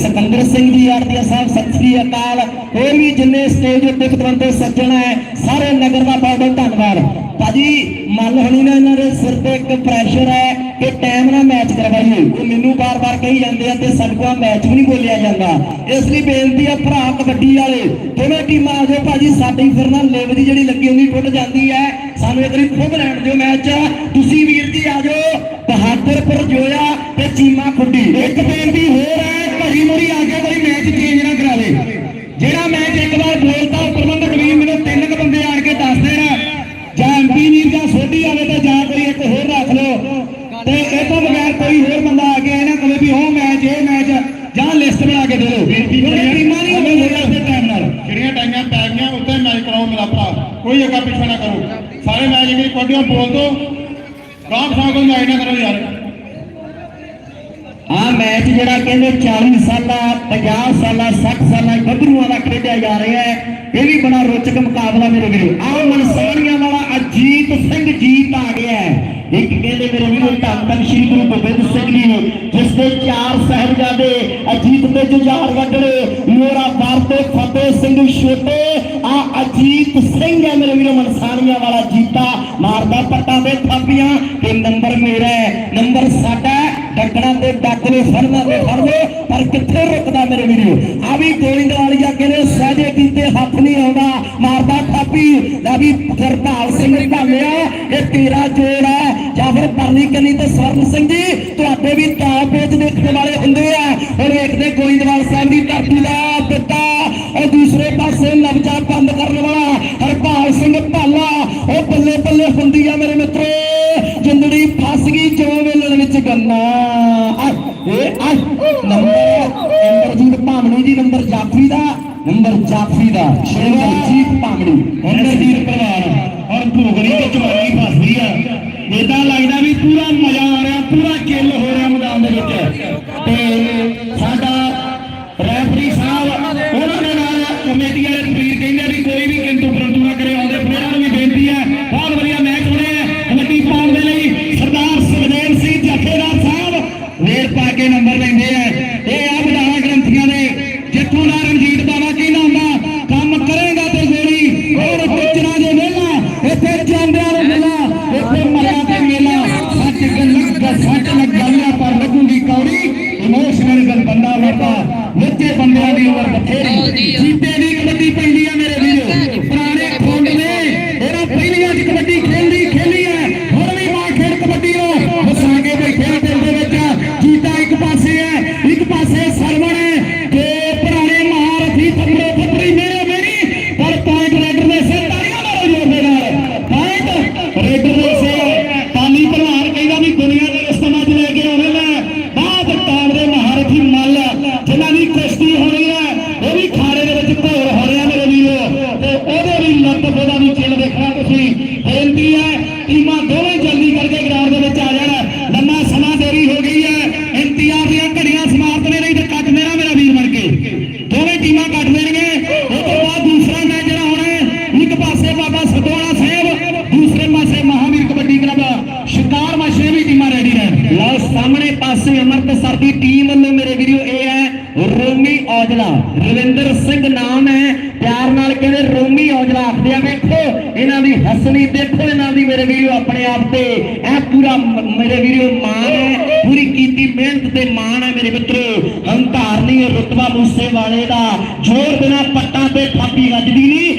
ਸਿਕੰਦਰ ਸਿੰਘ ਜੀ ਆਰਤੀਆ ਸਾਹਿਬ, ਸਤਿ ਸ੍ਰੀ ਅਕਾਲ। ਹੋਰ ਵੀ ਜਿੰਨੇ ਸਟੇਜ ਉੱਤੇ ਪਤਵੰਤੇ ਸੱਜਣ ਹੈ, ਸਾਰੇ ਨਗਰ ਦਾ ਬਹੁਤ ਬਹੁਤ ਧੰਨਵਾਦ। ਭਾਜੀ, ਮੰਨ ਹੋਣੀ ਨਾ ਇਹਨਾਂ ਦੇ ਸਿਰ ਤੇ ਇੱਕ ਪ੍ਰੈਸ਼ਰ ਹੈ ਕਿ ਟਾਈਮ ਨਾਲ ਮੈਚ ਕਰਵਾਈਏ। ਉਹ ਮੈਨੂੰ ਬਾਰ-ਬਾਰ ਕਹੀ ਜਾਂਦੇ ਆ ਤੇ ਸਾਡੇ ਮੈਚ ਵੀ ਨਹੀਂ ਬੋਲਿਆ ਜਾਂਦਾ। ਇਸ ਲਈ ਬੇਨਤੀ ਆ ਭਰਾ ਕਬੱਡੀ ਵਾਲੇ, ਦੋਵੇਂ ਟੀਮਾਂ ਆ ਜਾਓ ਭਾਜੀ, ਸਾਡੀ ਫਿਰ ਨਾ ਲਿਵ ਦੀ ਜਿਹੜੀ ਲੱਗੀ ਹੁੰਦੀ ਟੁੱਟ ਜਾਂਦੀ ਹੈ। ਸਾਨੂੰ ਇੱਕ ਵਾਰੀ ਖੁੱਬ ਲੈਣ ਦਿਓ ਮੈਚ ਤੁਸੀਂ ਵੀਰ ਜੀ ਆ ਜਾਓ, ਬਹਾਦਰਪੁਰ ਜੋਇਆ ਤੇ ਚੀਮਾ ਖੁੱਡੀ। ਇੱਕ ਬੇਨਤੀ ਹੋਰ ਮੈਚ ਜਿਹੜਾ ਕਹਿੰਦੇ 40 ਸਾਲਾ 50 ਸਾਲਾ 60 ਸਾਲਾ ਗੱਭਰੂਆਂ ਦਾ ਖੇਡਿਆ ਜਾ ਰਿਹਾ ਹੈ, ਇਹ ਵੀ ਬੜਾ ਰੋਚਕ ਮੁਕਾਬਲਾ ਮੇਰੇ ਵੀਰੋ। ਆਹ ਮਨਸਾਨੀਆਂ ਵਾਲਾ ਅਜੀਤ ਸਿੰਘ ਜੀਤ ਆ ਗਿਆ ਹੈ। ਇੱਕ ਕਹਿੰਦੇ ਮੇਰੇ ਵੀਰੋ, ਧੰਨ ਧੰਨ ਸ਼੍ਰੀ ਗੁਰੂ ਗੋਬਿੰਦ ਸਿੰਘ ਜੀ ਜਿਸ ਦੇ ਚਾਰ ਸਾਹਿਬਜ਼ਾਦੇ ਅਜੀਤ ਤੇ ਜੁਝਾਰ ਵੱਡੜੇ ਮੋਰਾ ਬਾਰ ਤੇ ਫਤਿਹ ਸਿੰਘ ਛੋਟੇ, ਆ ਅਜੀਤ ਸਿੰਘ ਹੈ ਮੇਰੇ ਵੀਰੋ ਮਨਸਾਨੀਆਂ ਵਾਲਾ ਜੀਤਾ, ਮਾਰਦਾ ਪੱਟਾਂ ਤੇ ਥਾਪੀਆਂ, ਤੇ ਨੰਬਰ ਮੇਰਾ ਹੈ, ਨੰਬਰ ਸਾਡਾ ਤੇ ਫੜਨਾ ਤੇ ਫੜ ਪਰ ਕਿੱਥੇ ਰੁਕਦਾ ਮੇਰੇ ਵੀਰੋ? ਆ ਵੀ ਗੋਇੰਦ ਵਾਲੀਆ ਕਹਿੰਦੇ ਸਹਜੇ ਕੀਤੇ, ਹੱਥ ਨਹੀਂ ਆਉਂਦਾ। ਮਾਰਦਾ ਥਾਪੀ ਲੈ ਵੀ ਗੁਰਪਾਲ ਸਿੰਘ ਭਾਲਿਆ ਇਹ ਤੇਰਾ ਜੋੜ ਹੈ। ਜਾਂ ਪਰਲੀ ਕੰਨੀ ਤੇ ਸਵਰਨ ਸਿੰਘ ਜੀ, ਤੁਹਾਡੇ ਵੀ ਤਾਂ ਪੇਜ ਦੇਖਣ ਵਾਲੇ ਹੁੰਦੇ ਆ। ਹੁਣ ਵੇਖਦੇ ਗੋਇੰਦਵਾਲ ਸਾਹਿਬ ਦੀ ਧਰਤੀ ਦਾ ਪਿੱਤਾ ਉਹ ਦੂਸਰੇ ਪਾਸੇ ਨਵਜਾ ਬੰਦ ਕਰਨ ਵਾਲਾ, ਹਰਪਾਲ ਸਿੰਘ ਭਾਲਾ। ਉਹ ਬੱਲੇ ਬੱਲੇ ਹੁੰਦੀ ਆ ਮੇਰੇ ਮਿੱਤਰੋ। ਜਿੰਦੜੀ ਫਸ ਗਈ, ਜੋ ਵੇਲਣ ਵਿੱਚ ਗੰਨਾ। ਇਹ ਆਹ, ਨੰਬਰ ਇੰਦਰਜੀਤ ਭਾਮਣੀ ਜੀ ਨੰਬਰ ਜਾਫੀ ਦਾ ਨੰਬਰ ਜਾਫੀ ਦਾ ਇੰਦਰਜੀਤ ਭਾਮਣੀ ਇੰਦਰਜੀਤ ਪ੍ਰਵਾਨ ਔਰ ਭੂਗਣੀ ਤੇ ਚਵਾਈ ਫਸਦੀ ਆ। ਇਦਾਂ ਲੱਗਦਾ ਵੀ ਪੂਰਾ ਮਜ਼ਾ ਆ ਰਿਹਾ ਪੂਰਾ ਕਿੱਲ ਹੋ ਰਿਹਾ ਮੈਦਾਨ ਦੇ ਵਿੱਚ। ਤੇ ਸਾਡਾ ਰੈਫਰੀ ਸਾਹਿਬ ਉਹਨਾਂ ਦੇ ਨਾਲ ਕਮੇਟੀ ਵਾਲੇ ਤਕਰੀਰ ਕਹਿੰਦੇ ਵੀ ਕੋਈ ਵੀ ਕਿੰਤੂ ਪਰੰਤੂ ਨਾ ਕਰੇ ਆਉਂਦੇ ਪਲੇਅਰਾਂ ਨੂੰ ਵੀ ਬੇਨਤੀ ਹੈ ਬਹੁਤ ਵਧੀਆ ਮੈਚ ਹੋ ਰਿਹਾ ਹੈ ਕਬੱਡੀ ਪਾਉਣ ਦੇ ਲਈ ਸਰਦਾਰ ਸੁਖਦੇਵ ਸਿੰਘ ਜਥੇਦਾਰ ਸਾਹਿਬ ਵੇਰ ਪਾ ਕੇ ਨੰਬਰ ਮੇਰੇ ਵੀਰੋ, ਆਪਣੇ ਆਪ ਤੇ ਇਹ ਪੂਰਾ ਮੇਰੇ ਵੀਰੋ, ਮਾਣ ਹੈ, ਪੂਰੀ ਕੀਤੀ ਮਿਹਨਤ ਤੇ ਮਾਣ ਹੈ ਮੇਰੇ ਮਿੱਤਰੋ। ਹੰਕਾਰ ਨਹੀਂ ਇਹ ਰੁਤਬਾ ਮੂਸੇ ਵਾਲੇ ਦਾ। ਜ਼ੋਰ ਬਿਨਾ ਪੱਟਾਂ ਤੇ ਥਾਪੀ ਵੱਜਦੀ ਨਹੀਂ।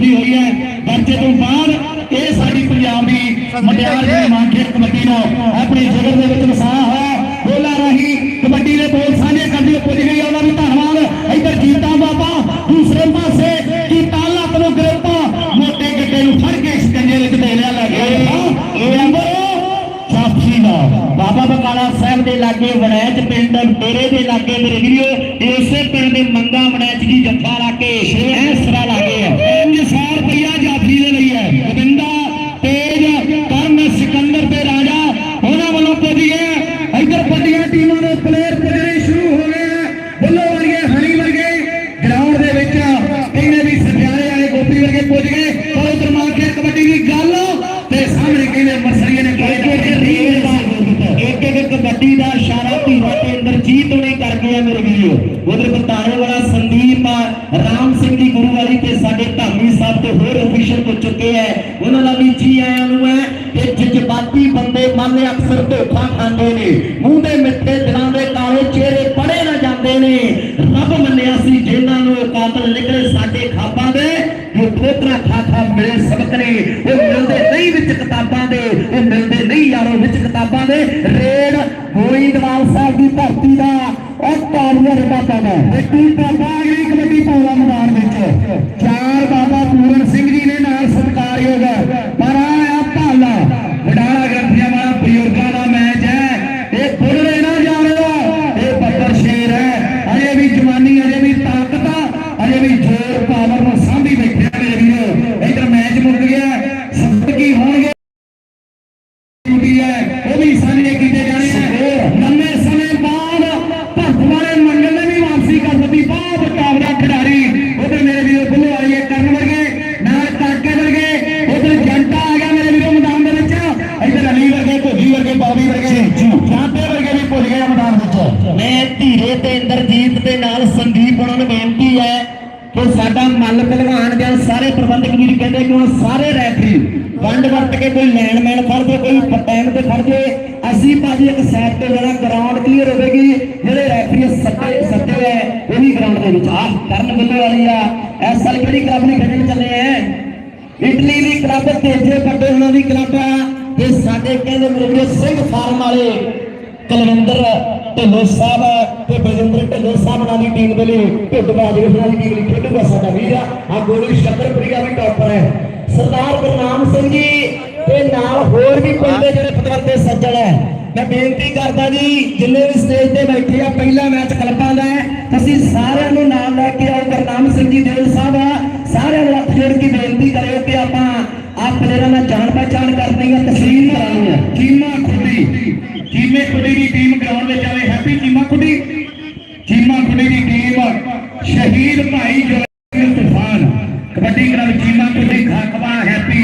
ਚੇਚੇ ਹੋਈ ਹੈ। ਵਰਚੇ ਤੋਂ ਬਾਅਦ ਇਹ ਸਾਡੀ ਪੰਜਾਬ ਦੀ ਮਟਿਆਰ ਬੰਦੇ ਅਕਸਰ ਧੋਖਾ ਖਾਂਦੇ ਨੇ। ਮੂੰਹ ਦੇ ਮਿੱਠੇ ਦਿਲਾਂ ਦੇ ਕਾਲੇ ਚਿਹਰੇ ਪੜੇ ਨਾ ਜਾਂਦੇ ਨੇ। ਰੱਬ ਮੰਨਿਆ ਸੀ ਜਿਨ੍ਹਾਂ ਨੂੰ ਕਾਤਲ ਨਿਕਲੇ ਸਾਡੇ ਖਾਬਾਂ ਦੇ। ਜੋ ਠੋਕਰਾ ਖਾ ਖਾ ਮਿਲੇ ਸਬਕ ਨੇ, ਉਹ ਮਿਲਦੇ ਨਹੀਂ ਵਿੱਚ ਕਿਤਾਬਾਂ ਦੇ। ਉਹ ਮਿਲਦੇ ਨਹੀਂ ਯਾਰੋ ਵਿੱਚ ਕਿਤਾਬਾਂ ਦੇ। ਰੇਡ ਗੋਇੰਦਵਾਲ ਸਾਹਿਬ ਦੀ ਧਰਤੀ ਦਾ ਉਹ ਤਾਲੀਆਂ ਦਾ। ਬਾਬਾ ਦਾ ਮਿੱਟੀ ਬਾਬਾ ਅਗਲੀ ਕਬੱਡੀ ਪਾਉਣਾ ਮੈਦਾਨ ਵਿੱਚ। ਧੀਰੇ ਤੇ ਇੰਦਰਜੀਤ ਦੇ ਨਾਲ ਸੰਦੀਪ ਉਹਨਾਂ ਨੂੰ ਬੇਨਤੀ ਹੈ ਕਿ ਸਾਡਾ ਮੱਲ ਪਹਿਲਵਾਨ ਜਾਂ ਸਾਰੇ ਪ੍ਰਬੰਧਕ ਵੀਰ ਕਹਿੰਦੇ ਕਿ ਹੁਣ ਸਾਰੇ ਰੈਫਰੀ ਵੰਡ ਵਰਤ ਕੇ ਕੋਈ ਲੈਂਡਮੈਨ ਫੜ ਦੇ, ਕੋਈ ਟਾਈਮ ਤੇ ਫੜ ਦੇ। ਅਸੀਂ ਭਾਜੀ ਇੱਕ ਸਾਈਡ ਤੇ ਜਿਹੜਾ ਗਰਾਊਂਡ ਕਲੀਅਰ ਹੋਵੇਗੀ, ਜਿਹੜੇ ਰੈਫਰੀ ਸੱਤੇ ਸੱਤੇ ਹੈ ਉਹ ਵੀ ਗਰਾਊਂਡ ਦੇ ਵਿੱਚ। ਆ ਕਰਨ ਬੱਲੇ ਵਾਲੀ ਆ। ਇਸ ਸਾਲ ਕਿਹੜੀ ਕਲੱਬ ਨੇ ਖੇਡਣ ਚੱਲੇ ਐ ਇਟਲੀ ਦੀ ਕਲੱਬ ਤੇਜੇ ਵੱਡੇ ਉਹਨਾਂ ਦੀ ਕਲੱਬ ਆ। ਤੇ ਸਾਡੇ ਕਹਿੰਦੇ ਮੇਰੇ ਵੀਰੋ ਸਿੰਘ ਫਾਰਮ ਵਾਲੇ ਕੁਲਵਿੰਦਰ ਢਿੱਲੋਂ ਸਾਹਿਬ ਤੇ ਬਜਿੰਦਰ ਢਿੱਲੋਂ ਸਾਹਿਬ ਨਾਲ ਦੀ ਟੀਮ ਦੇ ਲਈ ਢਿੱਡ ਬਾਜੀ ਦੀ ਟੀਮ ਲਈ ਖੇਡੂਗਾ ਸਾਡਾ ਵੀਰ। ਆ ਆ ਗੋਲੀ ਸ਼ਕਰਪੁਰੀਆ ਵੀ ਟੌਪਰ ਹੈ। ਸਰਦਾਰ ਗੁਰਨਾਮ ਸਿੰਘ ਜੀ ਤੇ ਨਾਲ ਹੋਰ ਵੀ ਪਿੰਡ ਜਿਹੜੇ ਪਤਵੰਤੇ ਸੱਜਣ ਹੈ। ਮੈਂ ਬੇਨਤੀ ਕਰਦਾ ਜੀ, ਜਿੰਨੇ ਵੀ ਸਟੇਜ ਤੇ ਬੈਠੇ ਆ, ਪਹਿਲਾ ਮੈਚ ਕਲੱਬਾਂ ਦਾ ਹੈ। ਤੁਸੀਂ ਸਾਰਿਆਂ ਨੂੰ ਨਾਮ ਲੈ ਕੇ ਆਓ ਗੁਰਨਾਮ ਸਿੰਘ ਜੀ, ਦੇਵ ਸਾਹਿਬ ਆ। ਸਾਰਿਆਂ ਨੂੰ ਹੱਥ ਜੋੜ ਕੇ ਬੇਨਤੀ ਕਰਿਓ ਕਿ ਆਪਾਂ ਆਪ ਪਲੇਅਰਾਂ ਨਾਲ ਜਾਣ ਪਹਿਚਾਣ ਕਰਨੀ ਹੈ, ਤਸਵੀਰ ਕਰਾਉਣੀ ਹੈ। ਚੀਮਾ ਖੁੱਡੀ ਚੀਮੇ ਖੁੱਡੀ ਦੀ ਟੀਮ ਗਰਾਊਂਡ ਵਿੱਚ ਆਵੇ ਹੈਪੀ ਚੀਮਾ ਖੁੱਡੀ। ਚੀਮਾ ਖੁੱਡੀ ਦੀ ਟੀਮ ਸ਼ਹੀਦ ਭਾਈ ਜੋ ਤੂਫਾਨ ਕਬੱਡੀ ਕਲੱਬ ਚੀਮਾ ਖੁੱਡੀ ਖਾਕਵਾ ਹੈਪੀ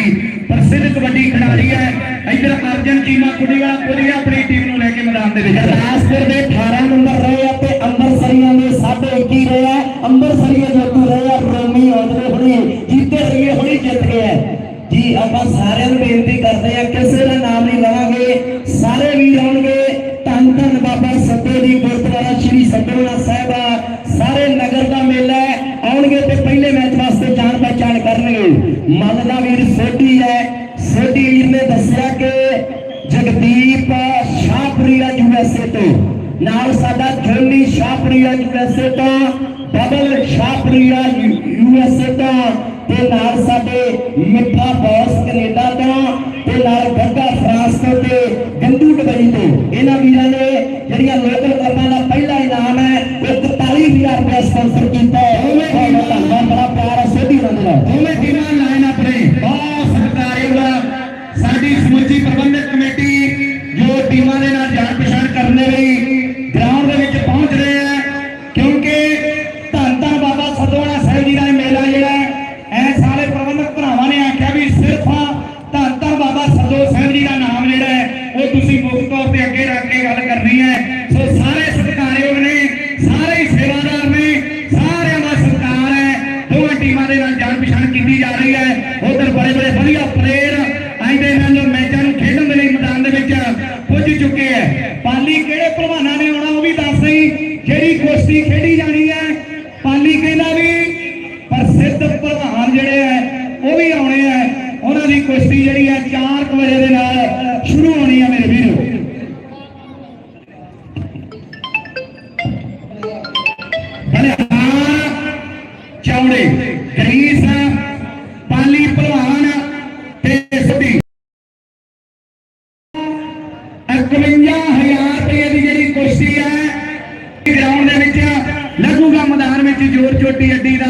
ਪ੍ਰਸਿੱਧ ਕਬੱਡੀ ਖਿਡਾਰੀ ਹੈ। ਇਧਰ ਅਰਜਨ ਚੀਮਾ ਖੁੱਡੀ ਵਾਲਾ ਪੁੱਜ ਆਪਣੀ ਟੀਮ ਨੂੰ ਲੈ ਕੇ ਮੈਦਾਨ ਦੇ ਵਿੱਚ। ਰਾਜਪੁਰ ਦੇ 18 ਨੰਬਰ ਰਹੇ ਆ ਤੇ ਅੰਮ੍ਰਿਤਸਰੀਆਂ ਦੇ 21 ਰਹੇ ਆ। ਅੰਮ੍ਰਿਤਸਰੀਏ ਜੇਤੂ ਰਹੇ ਆ ਰੋਮੀ ਔਜਲੇ ਹੁਣੀ। ਜਿੱਤੇ ਰਹੀਏ ਹੁਣੀ ਜਿੱਤ ਗਏ ਜੀ, ਆਪਾਂ ਸਾਰਿਆਂ ਨੂੰ ਬੇਨਤੀ ਕਰਦੇ ਆ, ਕਿਸੇ ਨਾਮ ਨਹੀਂ ਲਵਾਂਗੇ। ਸਾਰੇ ਵੀਰ ਆਉਣਗੇ। ਧੰਨ ਧੰਨ ਬਾਬਾ ਸੱਤੇ ਦੀ ਗੁਰਦੁਆਰਾ ਸ੍ਰੀ ਸਤਿਗੁਰਾਂ ਸਾਹਿਬ ਆ। ਸਾਰੇ ਨਗਰ ਦਾ ਮੇਲਾ ਆਉਣਗੇ ਤੇ ਪਹਿਲੇ ਮੈਚ ਵਾਸਤੇ ਜਾਣ ਪਹਿਚਾਣ ਕਰਨਗੇ। ਮਨ ਦਾ ਵੀਰ ਸੋਢੀ ਹੈ। ਸੋਢੀ ਵੀਰ ਨੇ ਦੱਸਿਆ ਕਿ ਜਗਦੀਪ ਸ਼ਾਹਪੁਰੀਆ ਯੂਐਸਏ ਤੋਂ। ਨਾਲ ਸਾਡਾ ਜੋਨੀ ਸ਼ਾਹਪੁਰੀਆ ਯੂਐਸਏ ਤੋਂ, ਬਬਲ ਸ਼ਾਹਪੁਰੀਆ ਯੂਐਸਏ ਤੋਂ ਤੇ ਨਾਲ ਸਾਡੇ ਮਿੱਠਾ ਬੌਸ ਕੈਨੇਡਾ ਤੋਂ ਤੇ ਨਾਲ ਗੱਗਾ ਦੁਬਈ ਤੋਂ ਇਹਨਾਂ ਵੀਰਾਂ ਨੇ ਜਿਹੜੀਆਂ ਲੋਕਲ ਕਲੱਬਾਂ ਦਾ ਪਹਿਲਾ ਇਨਾਮ ਹੈ ਉਹ 41000 ਰੁਪਏ ਸਪਾਂਸਰ ਕੀਤਾ ਹੈ। ਬਹੁਤ ਧੰਨਵਾਦ ਬੜਾ ਪਿਆਰ ਹੈ ਸੋਢੀ ਉਹਨਾਂ ਦੇ ਨਾਲ। ਦੋਵੇਂ ਟੀਮਾਂ ਲਾਈਨ ਆਪਣੇ। ਬਹੁਤ ਸਤਿਕਾਰਯੋਗ ਸਾਡੀ ਸਮੁੱਚੀ ਪ੍ਰਬੰਧਕ ਕਮੇਟੀ ਜੋ ਟੀਮਾਂ ਦੇ ਨਾਲ ਜਾਣ ਪਛਾਣ ਕਰਨ ਦੇ ਲਈ ਗਰਾਊਂਡ ਦੇ ਵਿੱਚ ਪਹੁੰਚ ਰਹੇ ਹੈ ਕਿਉਂਕਿ ਧੰਨ ਧੰਨ ਬਾਬਾ ਸਤਵਾਣਾ ਸਾਹਿਬ ਜੀ ਦਾ ਛੋਟੀ ਅੱਡੀ ਦਾ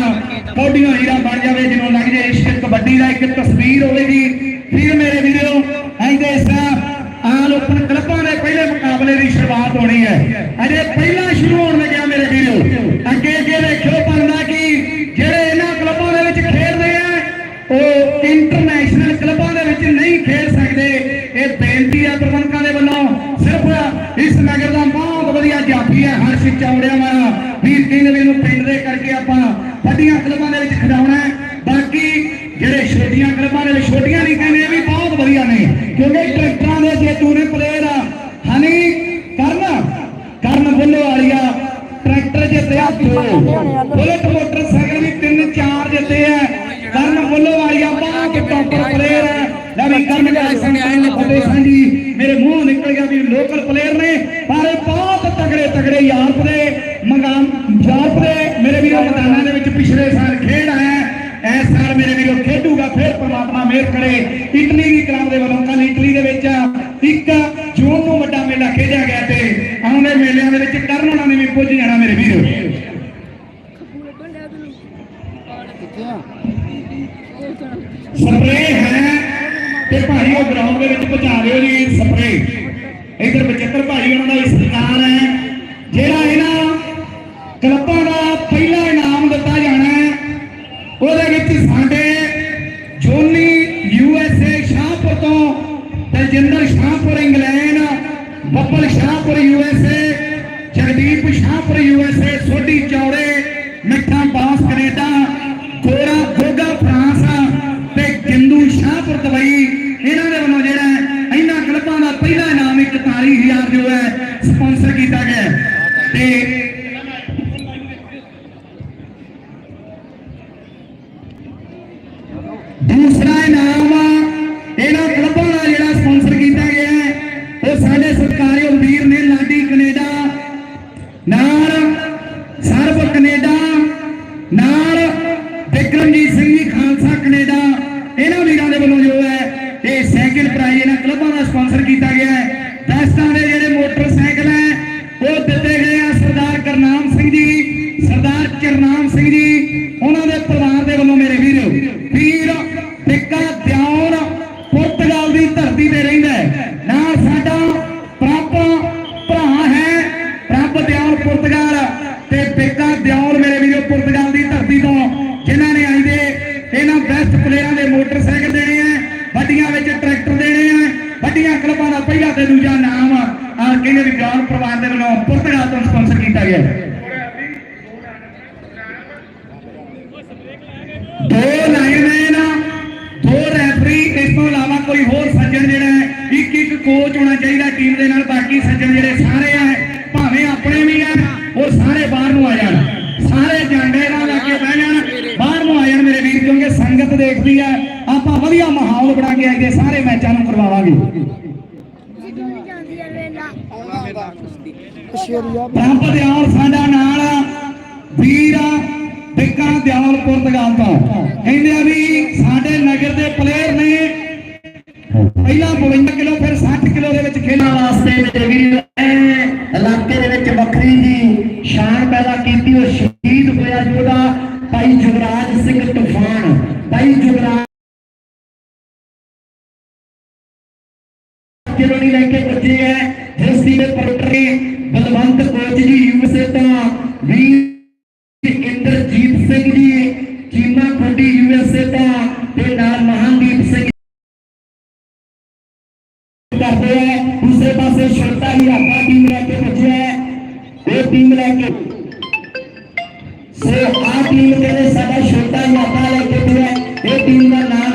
ਮੋਢੀਆਂ ਹੀਰਾ ਬਣ ਜਾਵੇ ਜਿਹਨੂੰ ਚੌੜਿਆਂ ਵਾਲਾ। ਵੀਰ ਕਹਿੰਦੇ ਵੀ ਇਹਨੂੰ ਪਿੰਡ ਦੇ ਕਰਕੇ ਆਪਾਂ ਵੱਡੀਆਂ ਕਲੱਬਾਂ ਦੇ ਵਿੱਚ ਖਿਡਾਉਣਾ ਹੈ। ਬਾਕੀ ਜਿਹੜੇ ਛੋਟੀਆਂ ਕਲੱਬਾਂ ਦੇ ਵਿੱਚ ਛੋਟੀਆਂ ਨਹੀਂ ਕਹਿੰਦੇ ਇਹ ਵੀ ਬਹੁਤ ਵਧੀਆ ਨੇ। ਕਿਉਂਕਿ ਟਰੈਕਟਰਾਂ ਦੇ ਜੇਤੂ ਨੇ ਪਲੇਅਰ ਆ। ਹਨੀ ਕਰਨ ਕਰਨ ਬੁੱਲੋ ਵਾਲੀਆ ਟਰੈਕਟਰ ਜਿੱਤਿਆ ਦੋ ਬੁਲਟ ਮੋਟਰਸਾਈਕਲ ਵੀ ਤਿੰਨ ਚਾਰ ਜਿੱਤੇ ਆ ਕਰਨ ਬੁੱਲੋ ਵਾਲੀਆ ਬਹੁਤ ਟੌਪਰ ਪਲੇਅਰ ਹੈ ਲੈ ਵੀ ਕਰਨ ਦਾ ਸੰਗਾਇਨ ਫਤਿਹ ਸਿੰਘ ਜੀ ਮੇਰੇ ਮੂੰਹ ਨਿਕਲ ਗਿਆ ਵੀ ਲੋਕਲ ਪਲੇਅਰ ਨੇ। ਪਰ ਇਹ ਬਹੁਤ ਤਗੜੇ ਤਗੜੇ ਯਾਰ ਦੇ ਮੰਗਾਮ ਯਾਰ ਦੇ, ਮੇਰੇ ਵੀਰੋ, ਮੈਦਾਨਾਂ ਦੇ ਵਿੱਚ ਪਿਛਲੇ ਸਾਲ ਖੇਡ ਆਇਆ ਇਸ ਸਾਲ ਮੇਰੇ ਵੀਰੋ ਖੇਡੂਗਾ, ਫਿਰ ਪ੍ਰਮਾਤਮਾ ਮਿਹਰ ਕਰੇ। ਇਟਲੀ ਦੀ ਕਲੱਬ ਦੇ ਵੱਲੋਂ ਕੱਲ ਇਟਲੀ ਦੇ ਵਿੱਚ ਇੱਕ ਜੂਨ ਨੂੰ ਵੱਡਾ ਮੇਲਾ ਖੇਡਿਆ ਗਿਆ ਤੇ ਆਉਂਦੇ ਮੇਲਿਆਂ ਦੇ ਵਿੱਚ ਕਰਨ ਉਹਨਾਂ ਨੇ ਵੀ ਪੁੱਜ ਜਾਣਾ ਮੇਰੇ ਵੀਰੋ। ਸਪਰੇ ਹੈ ਤੇ ਭਾਈ ਉਹ ਗਰਾਊਂਡ ਦੇ ਵਿੱਚ ਪਹੁੰਚਾ ਦਿਓ ਜੀ ਸਪਰੇ ਇਧਰ ਬਚੱਤਰ ਭਾਈ ਉਹਨਾਂ ਦਾ ਵੀ ਸਪਾਂਸਰ ਕੀਤਾ ਗਿਆ ਤੇ ਦਿੱਤੇ ਗਏ ਆ ਸਰਦਾਰ ਕਰਨਾਮ ਸਿੰਘ ਜੀ, ਸਰਦਾਰ ਚਰਨਾਮ ਸਿੰਘ ਜੀ, ਉਹਨਾਂ ਦੇ ਪਰਿਵਾਰ ਦੇ ਵੱਲੋਂ ਮੇਰੇ ਵੀਰ ਵੀਰ ਟਿੱਕਾ ਦਿਉਣ ਪੁਰਤਗਾਲ ਦੀ ਧਰਤੀ ਤੇ ਰਹਿੰਦਾ ਹੈ। ਨਾਲ ਸਾਡਾ ਪ੍ਰਭ ਭਰਾ ਹੈ, ਪ੍ਰਭ ਦਿਉਣ ਪੁਰਤਗਾਲ ਤੇ ਟਿੱਕਾ ਦਿਉਣ ਮੇਰੇ ਵੀਰੋ ਪੁਰਤਗਾਲ ਦੀ ਧਰਤੀ ਤੋਂ, ਜਿਨ੍ਹਾਂ ਨੇ ਆਈਦੇ ਇਹਨਾਂ ਬੈਸਟ ਪਲੇਅਰਾਂ ਦੇ ਮੋਟਰਸਾਈਕਲ ਦੇਣੇ ਆ, ਵੱਡੀਆਂ ਵਿੱਚ ਟਰੈਕਟਰ ਦੇਣੇ ਆ, ਵੱਡੀਆਂ ਕਲੱਬਾਂ ਦਾ ਪਹਿਲਾ ਤੇ ਦੂਜਾ ਨਾਮ ਆ ਕਹਿੰਦੇ ਪਰਿਵਾਰ ਦੇ ਵੱਲੋਂ ਪੁਰਤਗਾਲ ਤੋਂ ਸਪਾਂਸਰ ਕੀਤਾ ਗਿਆ ਹੈ। ਦੋ ਲਾਈਨਮੈਨ ਦੋ ਰੈਫਰੀ ਇਸ ਤੋਂ ਇਲਾਵਾ ਕੋਈ ਹੋਰ ਸੱਜਣ ਜਿਹੜਾ ਹੈ, ਇੱਕ ਇੱਕ ਕੋਚ ਹੋਣਾ ਚਾਹੀਦਾ ਟੀਮ ਦੇ ਨਾਲ, ਬਾਕੀ ਸੱਜਣ ਜਿਹੜੇ ਸਾਰੇ ਆ, ਭਾਵੇਂ ਆਪਣੇ ਵੀ ਆ ਉਹ ਸਾਰੇ ਬਾਹਰ ਨੂੰ ਆ ਜਾਣ। ਸਾਰੇ ਝੰਡੇ ਨਾਲ ਲਾ ਕੇ ਬਹਿ ਜਾਣ, ਬਾਹਰ ਨੂੰ ਆ ਜਾਣ ਮੇਰੇ ਵੀਰ, ਕਿਉਂਕਿ ਸੰਗਤ ਦੇਖਦੀ ਆ। ਆਪਾਂ ਵਧੀਆ ਮਾਹੌਲ ਬਣਾ ਕੇ ਅੱਗੇ ਸਾਰੇ ਮੈਚਾਂ ਨੂੰ ਕਰਵਾਵਾਂਗੇ ਜਾਂਦੀ ਹੈ ਵੇਲਾ ਰੱਬ ਦਿਆਲ ਸਾਡਾ ਨਾਲ ਆ, ਵੀਰ ਆ, ਟਿੱਕਾ ਦਿਆਲ ਪੁਰਤਗਾਲ ਤੋਂ। ਕਹਿੰਦੇ ਆ ਵੀ ਸਾਡੇ ਨਗਰ ਦੇ ਪਲੇਅਰ ਨੇ ਪਹਿਲਾਂ 52 ਕਿਲੋ ਫਿਰ 60 ਕਿਲੋ ਦੇ ਵਿੱਚ ਖੇਡਣ ਵਾਸਤੇ ਮੇਰੇ ਵੀਰ ਇਲਾਕੇ ਦੇ ਵਿੱਚ ਵੱਖਰੀ ਜੀ ਸ਼ਾਨ ਪੈਦਾ ਕੀਤੀ ਉਹ ਸ਼ਹੀਦ ਹੋਇਆ ਜੋਦਾ ਭਾਈ ਜੁਗਰਾਜ ਸਿੰਘ ਤੂਫਾਨ ਭਾਈ ਜੁਗਰਾਜ ਕਿਲੋ ਨਹੀਂ ਲੈ ਕੇ ਪੁੱਜੇ ਹੈ ਜਿਸ ਦੀ ਦੇ ਪ੍ਰੋਟਰੀ ਬਲਵੰਤ ਕੋਚ ਜੀ ਯੂਐਸਏ ਤੋਂ ਵੀਰ ਇੰਦਰਜੀਤ ਸਿੰਘ ਜੀ ਚੀਮਾ ਖੋਡੀ ਯੂਐਸਏ ਤੋਂ ਤੇ ਨਾਲ ਮਹਾਨਦੀਪ ਸਿੰਘ ਕਰਦੇ ਹੈ ਦੂਸਰੇ ਪਾਸੇ ਛੋਟਾ ਹੀ ਆਪਾਂ ਟੀਮ ਲੈ ਕੇ ਪੁੱਜਿਆ ਹੈ ਇਹ ਟੀਮ ਲੈ ਕੇ ਸੋ ਆ ਟੀਮ ਕਹਿੰਦੇ ਸਾਡਾ ਛੋਟਾ ਹੀ ਆਪਾਂ ਲੈ ਕੇ ਪੁੱਜਿਆ ਇਹ ਟੀਮ ਦਾ ਨਾਮ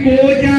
escolha